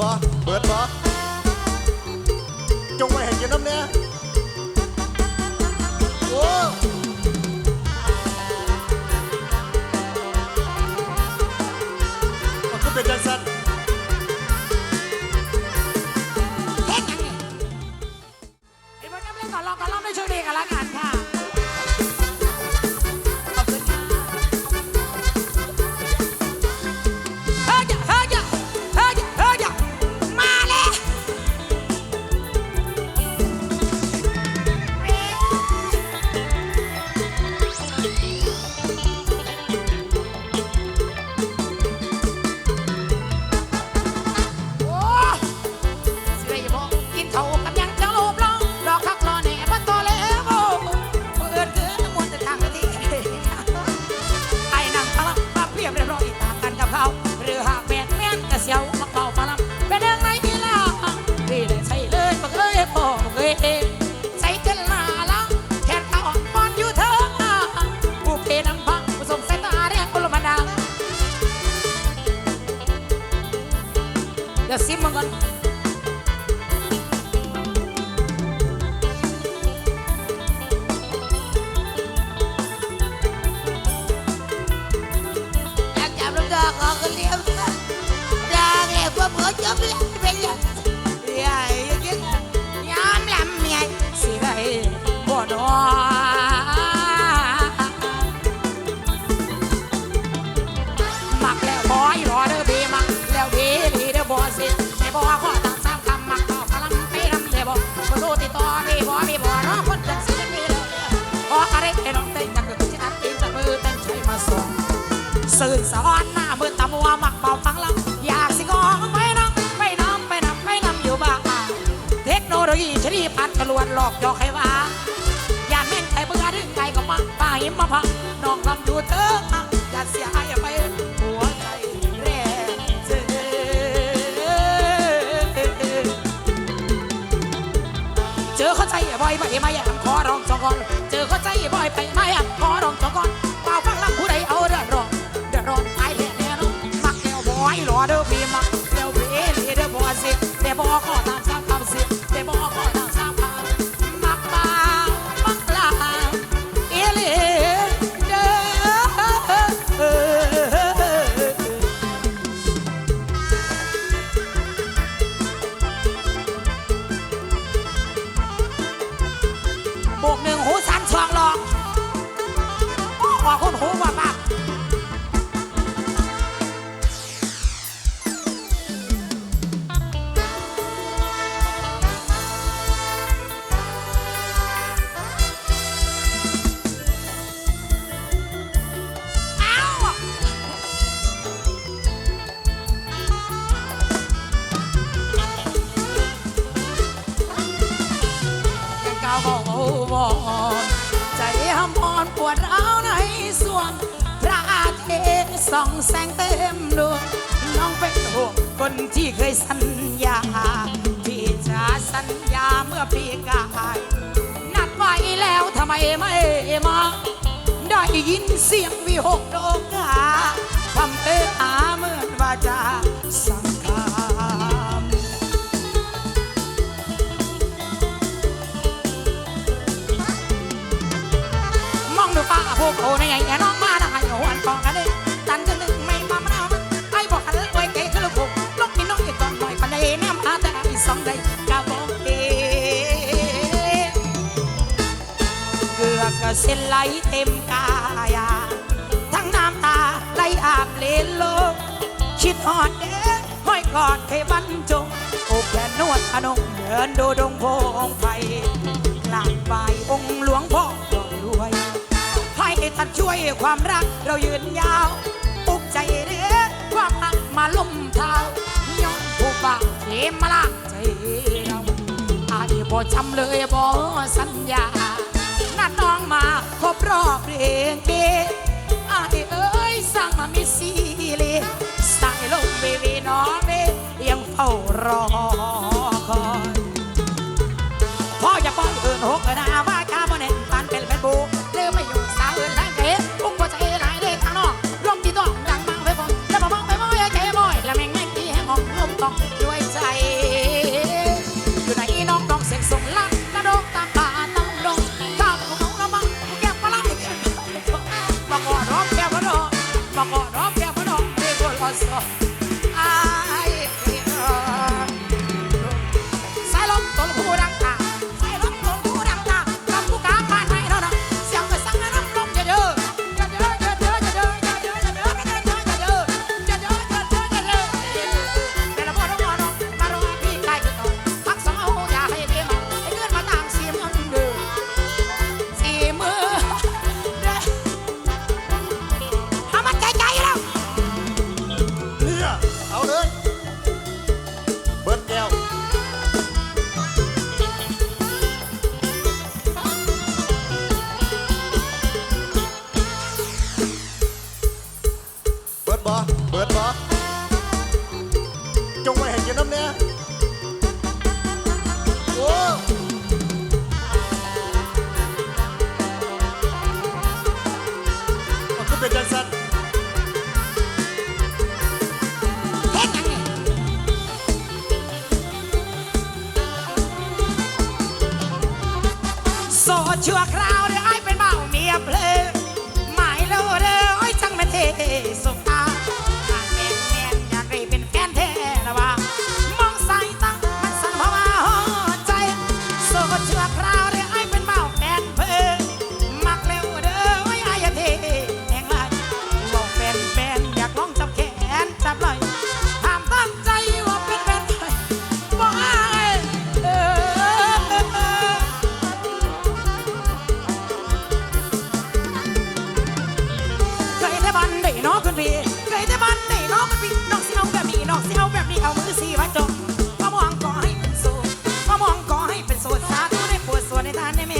บ่เบิดบ่จงไว้ให้กินน้ำเน เดี๋ สื่อสอนหน้ามือตามัวมักเป่าฟังลำอยากสิงองไปน้องไปน้ำไปน้ำไปน้ำอยู่บ้านเทคโนโลยีชนีพัดกระลวนหลอกยอกใครว่าอย่าแม่งใจเบื่อถึงใจก็มาป้าหิมมาพังน้องลำอยู่เถอะอย่าเสียหายไปหัวใจแรงเจอเจอเข้าใจบ่อยไปไม่อยากขอร้องสองคน ยังก้าวบอกโอ้บอกใจหำพรปวดร้าวในส่วงพระอาทิตย์ส่องแสงเต็มดวงน้องเป็นห่วงคนที่เคยสัญญาที่จะสัญญาเมื่อปีกายนัดไว้แล้วทำไมไม่มาได้ยินเสียงวิหกโลกาคำเตือหาเหมือนว่าจะสัง องดูฟ้าพวกโอ้ในไงแกน้องมาได้หวนปองกันเลยตันจะนึงไม่มามาวมันไอ้บอกหันไว้เกยคือลูกผมลกมีน้องอีกตอนหน่อยปันใดแนมาแต่ไอ้สองใดกะบอกเอเกือกก็เส้นไหลเต็มกายทั้งน้ำตาไหลอาบเลนโลกคิดหอดเด้ห้อยกอดเคบรรจงโอบแขนนวดอนงเดินดูดงโพงไฟกลางใบองค์หลวงพ่อ ตัดช่วยความรักเรายืนยาวปุกใจเรือความรักมาลุ่มเท้าย้อนผู้บ่าเทมาลากใจเราอายบ่จำเลยบ่สัญญานัดน้องมาครบรอบเรียงเกอายเอ้ยสร้างมามิสีเลย ด้วยใจ good luck. ให้ทานได้ไหม